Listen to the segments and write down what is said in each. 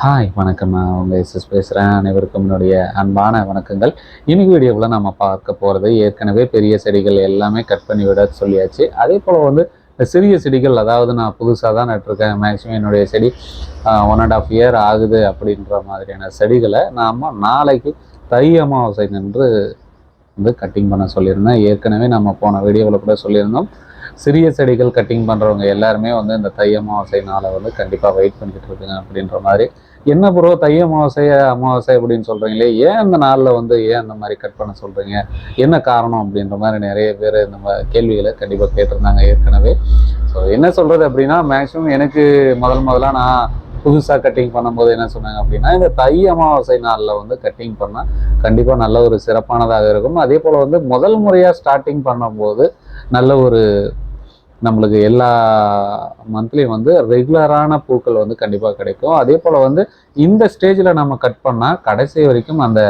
Hi வணக்கம். நான் உங்கள் எஸ்எஸ் பேசுகிறேன் அனைவருக்கும் என்னுடைய அன்பான வணக்கங்கள். இன்னைக்கு வீடியோவில் நம்ம பார்க்க போகிறது ஏற்கனவே பெரிய செடிகள் எல்லாமே கட் பண்ணி விட சொல்லியாச்சு. அதே போல் வந்து சிறிய செடிகள் அதாவது நான் புதுசாக தான் நட்டிருக்கேன். மேக்ஸிமம் என்னுடைய செடி ஒன் அண்ட் ஆஃப் இயர் ஆகுது அப்படின்ற மாதிரியான செடிகளை நாம் நாளைக்கு தை அமாவாசை நின்று வந்து கட்டிங் பண்ண சொல்லியிருந்தேன். ஏற்கனவே நம்ம போன வீடியோவில் கூட சொல்லியிருந்தோம். சிறிய செடிகள் கட்டிங் பண்ணுறவங்க எல்லாருமே வந்து இந்த தை அமாவாசை நாளை வந்து கண்டிப்பாக வெயிட் பண்ணிக்கிட்டு இருக்குங்க அப்படின்ற மாதிரி. என்ன ப்ரோ தை அமாவாசை அமாவாசை அப்படின்னு சொல்கிறீங்களே ஏன் அந்த நாளில் வந்து ஏன் அந்த மாதிரி கட் பண்ண சொல்கிறீங்க என்ன காரணம் அப்படின்ற மாதிரி நிறைய பேர் இந்த மாதிரி கேள்விகளை கண்டிப்பாக கேட்டிருந்தாங்க ஏற்கனவே. ஸோ என்ன சொல்கிறது அப்படின்னா மேக்ஸிமம் எனக்கு முதல் முதலாக நான் புதுசாக கட்டிங் பண்ணும்போது என்ன சொன்னாங்க அப்படின்னா இந்த தை அமாவாசை நாளில் வந்து கட்டிங் பண்ணால் கண்டிப்பாக நல்ல ஒரு சிறப்பானதாக இருக்கும். அதே போல் வந்து முதல் முறையாக ஸ்டார்டிங் பண்ணும்போது நல்ல ஒரு நம்மளுக்கு எல்லா மந்த்லியும் வந்து ரெகுலரான பூக்கள் வந்து கண்டிப்பாக கிடைக்கும். அதே போல் வந்து இந்த ஸ்டேஜில் நம்ம கட் பண்ணால் கடைசி வரைக்கும் அந்த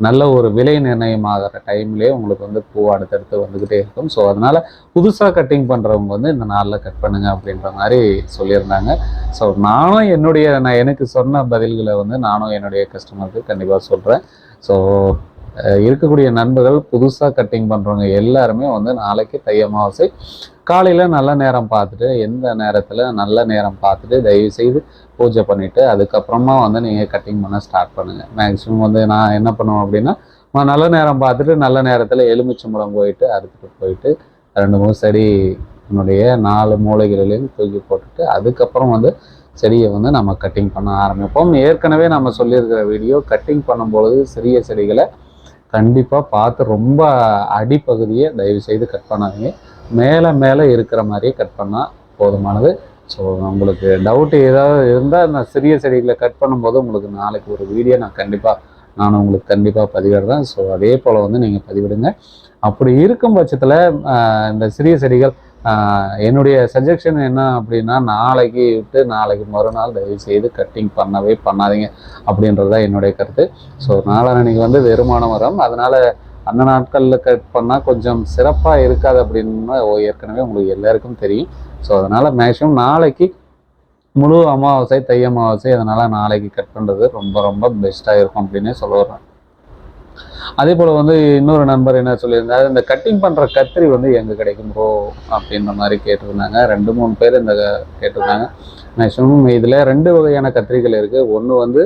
நல்ல ஒரு விலை நிர்ணயம் ஆகிற டைம்லேயே உங்களுக்கு வந்து பூ அடுத்தடுத்து வந்துக்கிட்டே இருக்கும். ஸோ அதனால் புதுசாக கட்டிங் பண்ணுறவங்க வந்து இந்த நாளில் கட் பண்ணுங்க அப்படின்ற மாதிரி சொல்லியிருந்தாங்க. ஸோ நானும் என்னுடைய நான் எனக்கு சொன்ன பதில்களை வந்து நானும் என்னுடைய கஸ்டமருக்கு கண்டிப்பாக சொல்கிறேன் ஸோ இருக்கக்கூடிய நண்பர்கள் புதுசாக கட்டிங் பண்ணுறவங்க எல்லாருமே வந்து நாளைக்கு தை அமாவாசை காலையில் நல்ல நேரம் பார்த்துட்டு எந்த நேரத்தில் நல்ல நேரம் பார்த்துட்டு தயவு செய்து பூஜை பண்ணிவிட்டு அதுக்கப்புறமா வந்து நீங்கள் கட்டிங் பண்ண ஸ்டார்ட் பண்ணுங்கள் மேக்ஸிமம் வந்து நான் என்ன பண்ணுவேன் அப்படின்னா நல்ல நேரம் பார்த்துட்டு நல்ல நேரத்தில் எலுமிச்சம்பழம் போயிட்டு அறுத்துட்டு போயிட்டு ரெண்டு மூணு செடி என்னுடைய நாலு மூளைகளிலையும் தூக்கி போட்டுட்டு அதுக்கப்புறம் வந்து செடியை வந்து நம்ம கட்டிங் பண்ண ஆரம்பிப்போம். ஏற்கனவே நம்ம சொல்லியிருக்கிற வீடியோ கட்டிங் பண்ணும்பொழுது சிறிய செடிகளை கண்டிப்பாக பார்த்து ரொம்ப அடிப்பகுதியை தயவு செய்து கட் பண்ணாதீங்க. மேலே மேலே இருக்கிற மாதிரியே கட் பண்ணால் போதுமானது. ஸோ உங்களுக்கு டவுட் ஏதாவது இருந்தால் நான் சிறிய செடிகளை கட் பண்ணும்போது உங்களுக்கு நாளைக்கு ஒரு வீடியோ நான் கண்டிப்பாக நான் உங்களுக்கு கண்டிப்பாக பதிவிடுறேன். ஸோ அதே போல் வந்து நீங்கள் பதிவிடுங்க. அப்படி இருக்கும் பட்சத்தில் இந்த சிறிய செடிகள் என்னுடைய சஜஷன் என்ன அப்படின்னா நாளைக்கு விட்டு நாளைக்கு மறுநாள் தயவு செய்து கட்டிங் பண்ணவே பண்ணாதீங்க அப்படின்றது தான் என்னுடைய கருத்து. ஸோ நாளான்னைக்கு வந்து வெறுமான வரும் அதனால் அந்த நாட்களில் கட் பண்ணால் கொஞ்சம் சிறப்பாக இருக்காது அப்படின்னு ஏற்கனவே உங்களுக்கு எல்லாருக்கும் தெரியும். ஸோ அதனால் மேக்ஸிமம் நாளைக்கு முழு அமாவாசை தை அமாவாசை அதனால் நாளைக்கு கட் பண்ணுறது ரொம்ப ரொம்ப பெஸ்ட்டாக இருக்கும் அப்படின்னே சொல்ல வர்றேன். அதே போல் வந்து இன்னொரு நண்பர் என்ன சொல்லியிருந்தாரு இந்த கட்டிங் பண்ணுற கத்திரி வந்து எங்கே கிடைக்கும் ப்ரோ அப்படின்ற மாதிரி கேட்டிருந்தாங்க. ரெண்டு மூணு பேர் இந்த கேட்டிருந்தாங்க. மேக்ஸிமம் இதில் ரெண்டு வகையான கத்திரிகள் இருக்குது ஒன்று வந்து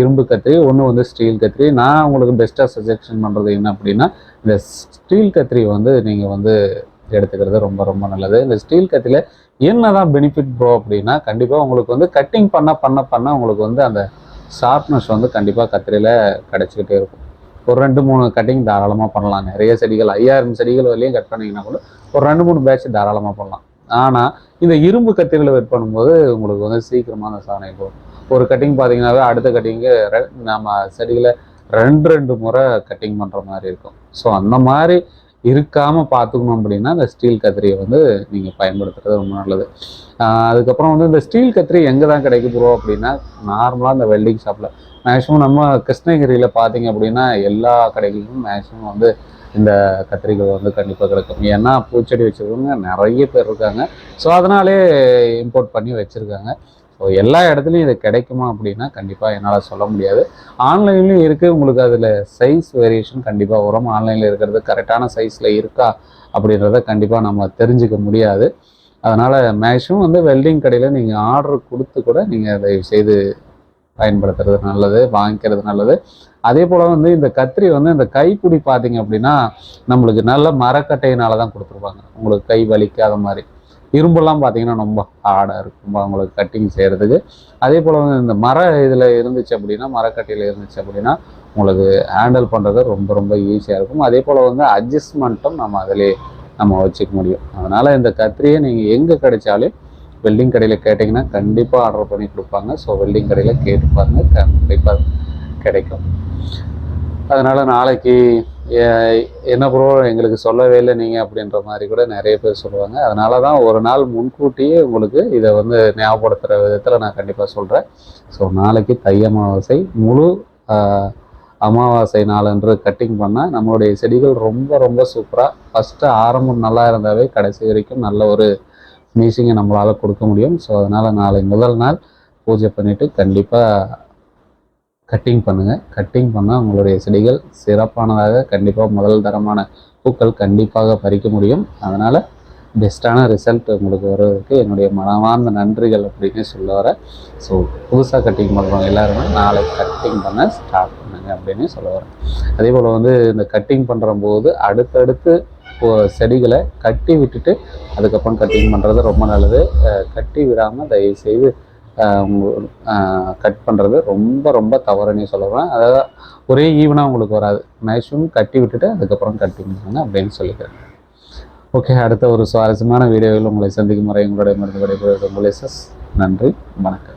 இரும்பு கத்திரி ஒன்று வந்து ஸ்டீல் கத்திரி. நான் உங்களுக்கு பெஸ்ட்டாக சஜெக்ஷன் பண்ணுறது என்ன அப்படின்னா இந்த ஸ்டீல் கத்திரி வந்து நீங்கள் வந்து எடுத்துக்கிறது ரொம்ப ரொம்ப நல்லது. இந்த ஸ்டீல் கத்திரியில் என்னதான் பெனிஃபிட் ப்ரோ அப்படின்னா கண்டிப்பாக உங்களுக்கு வந்து கட்டிங் பண்ண பண்ண பண்ண உங்களுக்கு வந்து அந்த ஷார்ப்னஸ் வந்து கண்டிப்பாக கத்திரியில் கிடச்சிக்கிட்டே இருக்கும். ஒரு ரெண்டு மூணு கட்டிங் தாராளமாக பண்ணலாம். நிறைய செடிகள் ஐயாயிரம் செடிகள் வரையும் கட் பண்ணிங்கன்னா கூட ஒரு ரெண்டு மூணு பேட்ச் தாராளமாக பண்ணலாம். ஆனால் இந்த இரும்பு கத்திரிகளை வெட் பண்ணும்போது உங்களுக்கு வந்து சீக்கிரமாக அந்த சாணை போகும் ஒரு கட்டிங் பார்த்தீங்கன்னாவே அடுத்த கட்டிங்கு நம்ம செடிகளை ரெண்டு ரெண்டு முறை கட்டிங் பண்ணுற மாதிரி இருக்கும். ஸோ அந்த மாதிரி இருக்காமல் பார்த்துக்கணும் அப்படின்னா இந்த ஸ்டீல் கத்திரியை வந்து நீங்கள் பயன்படுத்துறது ரொம்ப நல்லது. அதுக்கப்புறம் வந்து இந்த ஸ்டீல் கத்திரி எங்கே தான் கிடைக்க போகிறோம் அப்படின்னா நார்மலாக இந்த வெல்டிங் ஷாப்பில் மேக்ஸிமம் நம்ம கிருஷ்ணகிரியில் பார்த்தீங்க அப்படின்னா எல்லா கடைகளிலும் மேக்ஸிமம் வந்து இந்த கத்திரிக்காய் வந்து கண்டிப்பாக கிடைக்கும். ஏன்னா பூச்செடி வச்சுருக்கவங்க நிறைய பேர் இருக்காங்க. ஸோ அதனாலே இம்போர்ட் பண்ணி வச்சுருக்காங்க. ஸோ எல்லா இடத்துலையும் இது கிடைக்குமா அப்படின்னா கண்டிப்பாக என்னால் சொல்ல முடியாது. ஆன்லைன்லேயும் இருக்குது உங்களுக்கு அதில் சைஸ் வேரியேஷன் கண்டிப்பாக வரும். ஆன்லைனில் இருக்கிறது கரெக்டான சைஸில் இருக்கா அப்படின்றத கண்டிப்பாக நம்ம தெரிஞ்சுக்க முடியாது. அதனால் மேக்ஸிமம் வந்து வெல்டிங் கடையில் நீங்கள் ஆர்டர் கொடுத்து கூட நீங்கள் அதை செய்து பயன்படுத்துறது நல்லது வாங்கிக்கிறது நல்லது. அதே போல் வந்து இந்த கத்திரி வந்து இந்த கைப்பிடி பார்த்தீங்க அப்படின்னா நம்மளுக்கு நல்ல மரக்கட்டையினால தான் கொடுத்துருப்பாங்க. உங்களுக்கு கை வலிக்காத மாதிரி. இரும்பெல்லாம் பார்த்தீங்கன்னா ரொம்ப ஹார்டாக இருக்கும். அவங்களுக்கு கட்டிங் செய்கிறதுக்கு அதே போல் வந்து இந்த மர இதில் இருந்துச்சு அப்படின்னா மரக்கட்டையில் இருந்துச்சு அப்படின்னா உங்களுக்கு ஹேண்டில் பண்ணுறது ரொம்ப ரொம்ப ஈஸியாக இருக்கும். அதே போல் வந்து அட்ஜஸ்ட்மெண்ட்டும் நம்ம அதிலே நம்ம வச்சுக்க முடியும். அதனால் இந்த கத்திரியை நீங்கள் எங்கே கிடைச்சாலும் வெல்டிங் கடையில் கேட்டிங்கன்னா கண்டிப்பாக ஆர்டர் பண்ணி கொடுப்பாங்க. ஸோ வெல்டிங் கடையில் கேட்டு பாருங்கள் கண்டிப்பாக கிடைக்கும். அதனால் நாளைக்கு என்ன ப்ரோ எங்களுக்கு சொல்லவே இல்லை நீங்கள் அப்படின்ற மாதிரி கூட நிறைய பேர் சொல்லுவாங்க. அதனால தான் ஒரு நாள் முன்கூட்டியே உங்களுக்கு இதை வந்து ஞாபகப்படுத்துகிற விதத்தில் நான் கண்டிப்பாக சொல்கிறேன் ஸோ நாளைக்கு தை அமாவாசை முழு அமாவாசை நாளன்று கட்டிங் பண்ணால் நம்மளுடைய செடிகள் ரொம்ப ரொம்ப சூப்பராக ஃபஸ்ட்டு ஆரம்பம் நல்லா இருந்தாவே கடைசி வரைக்கும் நல்ல ஒரு ஃபினிஷிங்கை நம்மளால் கொடுக்க முடியும். ஸோ அதனால் நாளை முதல் நாள் பூஜை பண்ணிவிட்டு கண்டிப்பாக கட்டிங் பண்ணுங்கள் கட்டிங் பண்ணால் உங்களுடைய செடிகள் சிறப்பானதாக கண்டிப்பாக முதல் தரமான பூக்கள் கண்டிப்பாக பறிக்க முடியும். அதனால் பெஸ்ட்டான ரிசல்ட் உங்களுக்கு வருவதற்கு என்னுடைய மனமார்ந்த நன்றிகள் அப்படின்னு சொல்ல வரேன் ஸோ புதுசாக கட்டிங் பண்ணுறவங்க எல்லாருமே நாளை கட்டிங் பண்ண ஸ்டார்ட் பண்ணுங்க அப்படின்னு சொல்ல வரேன் அதே போல் வந்து இந்த கட்டிங் பண்ணுற போது அடுத்தடுத்து செடிகளை கட்டி விட்டுட்டு அதுக்கப்புறம் கட்டிங் பண்ணுறது ரொம்ப நல்லது. கட்டி விடாமல் தயவு செய்து கட் பண்ணுறது ரொம்ப ரொம்ப தவறுன்னு சொல்லுவேன் அதாவது ஒரே ஈவனாக உங்களுக்கு வராது. மேக்ஸிமம் கட்டி விட்டுட்டு அதுக்கப்புறம் கட்டிங் பண்ணுங்க அப்படின்னு சொல்லிக்கிறேன். ஓகே அடுத்த ஒரு சுவாரஸ்யமான வீடியோவில் உங்களை சந்திக்கும் முறை உங்களுடைய மருந்து விடைபெறுவது உங்களை நன்றி வணக்கம்.